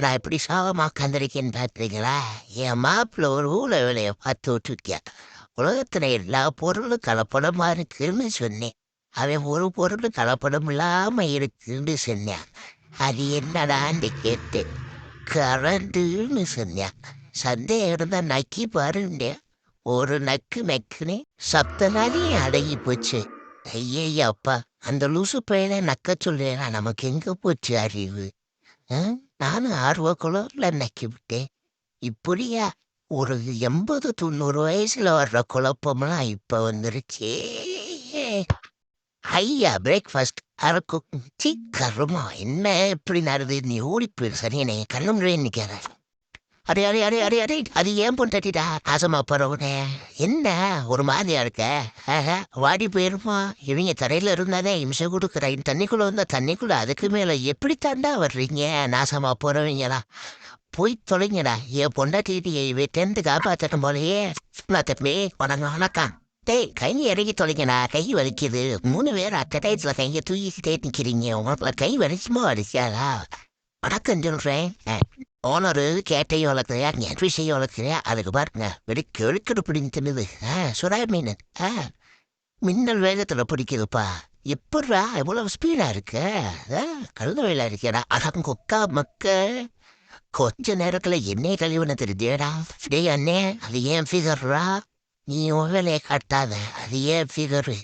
நான் இப்படி சாகமா உட்காந்துருக்கேன்னு பார்த்தீங்களா என் மாப்பிள்ள ஒரு ஊழ வேலையை பார்த்து விட்டுருக்கேன் உலகத்தில் எல்லா பொருளும் கலப்படமா இருக்குன்னு சொன்னேன். அவன் ஒரு பொருள் கலப்படம் இல்லாம இருக்குன்னு சொன்னான். அது என்னடான்னு கேட்டேன். கரண்டுன்னு சொன்னான். சந்தேகம் இருந்தால் நக்கி பாருங்க ஒரு நக்கு நக்குன்னு சப்தனாலே அடங்கி போச்சு. ஐயே அப்பா அந்த லூசு பையனை நக்க சொல்லேனா நமக்கு எங்கே போச்சு அறிவு? ஆ? நானும் ஆர்வ குளர்ல நக்கி விட்டேன் இப்படியா ஒரு எண்பது தொண்ணூறு வயசுல வர்ற குழப்பம்லாம் இப்ப வந்துருச்சு. ஐயா பிரேக்ஃபாஸ்ட் அரைக்கும் சி என்ன இப்படி நடது நீ ஓடி போயிரு சரியனே கண்ணு முறையே நிற்கிறேன் அடே அடே அடே அரே அடே அது ஏன் பொண்டாட்டிடா ஆசமா போறவனே என்ன ஒரு மாதிரியா இருக்க? வாடி போயிருமா இவங்க தரையில இருந்தாதே இம்சை கொடுக்குறேன் தண்ணிக்குள்ள வந்தா தண்ணிக்குள்ள அதுக்கு மேல எப்படி தாண்டா வர்றீங்க? நாசமா போறவங்களா? போய் தொலைங்கடா. என் பொண்டாட்டி வீட்டேந்து காப்பாத்தட்டும் போலயே. நான் தம்பி வணக்கம் வணக்கம். டேய் கை இறங்கி தொலைங்கடா. கை வலிக்குது. மூணு பேர் அட்ட டயத்துல கையை தூக்கிக்கிட்டே நிக்கிறீங்க. உங்களுக்கு கை வலிக்குமோ வலிக்காதா வணக்கம் ஓனரு கேட்டையும் வளர்க்குறியா நெட்விஷையும் வளர்க்குறியா அதுக்கு பாருங்க வெடி கெழுக்கடு பிடிங்க ஆ சுறாய் மீன் ஆ மின்னல் வேகத்துல பிடிக்குதுப்பா எப்பட்றா எவ்வளவு ஸ்பீடா இருக்கு கழுத வேலை இருக்கேடா அதான் கொக்கா மக்க கொஞ்ச நேரத்தில் என்னே கழிவுன தெரியுதேடா டேய் அண்ணே அது ஏன் ஃபிகர்ரா நீ உன் வேலையை காட்டாத அது ஏன் ஃபிகரு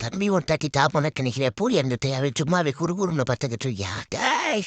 தம்பி உன் தட்டி தாப்பனக்கு நினைக்கிற பூரி இருந்துட்டு தேவை சும்மாவே குறுகுறுன்னு பார்த்துக்கிட்டு இருக்கியா டேய்